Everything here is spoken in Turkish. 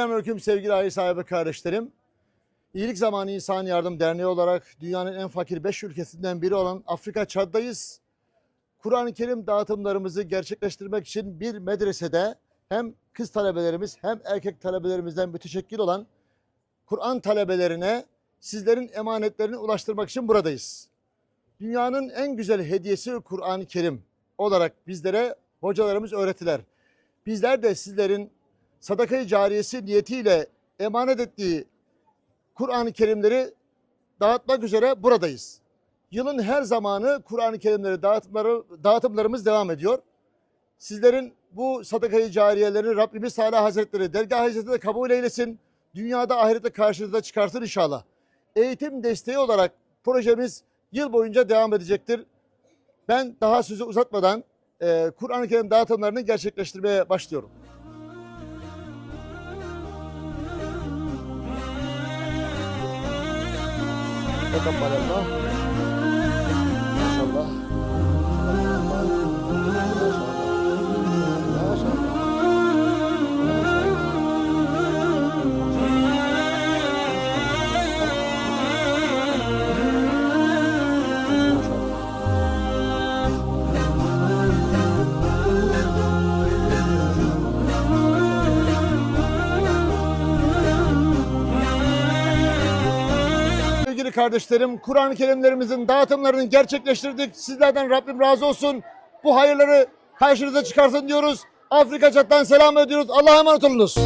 Aleyküm sevgili aile sahibi kardeşlerim. İyilik Zamanı İnsan Yardım Derneği olarak dünyanın en fakir 5 ülkesinden biri olan Afrika Çad'dayız. Kur'an-ı Kerim dağıtımlarımızı gerçekleştirmek için bir medresede hem kız talebelerimiz hem erkek talebelerimizden müteşekkil olan Kur'an talebelerine sizlerin emanetlerini ulaştırmak için buradayız. Dünyanın en güzel hediyesi Kur'an-ı Kerim olarak bizlere hocalarımız öğrettiler. Bizler de sizlerin sadakayı cariyesi niyetiyle emanet ettiği Kur'an-ı Kerimleri dağıtmak üzere buradayız. Yılın her zamanı Kur'an-ı Kerimleri dağıtımları, dağıtımlarımız devam ediyor. Sizlerin bu sadakayı cariyelerini Rabbimiz Teala Hazretleri dergah hizmetinde kabul eylesin. Dünyada ahirette karşınıza çıkarsın inşallah. Eğitim desteği olarak projemiz yıl boyunca devam edecektir. Ben daha sözü uzatmadan Kur'an-ı Kerim dağıtımlarını gerçekleştirmeye başlıyorum. Tá atrapalhando não? Sevgili kardeşlerim, Kur'an-ı Kerimlerimizin dağıtımlarını gerçekleştirdik. Sizlerden Rabbim razı olsun. Bu hayırları karşınıza çıkarsın diyoruz. Afrika çattan selam ediyoruz. Allah'a emanet olunuz.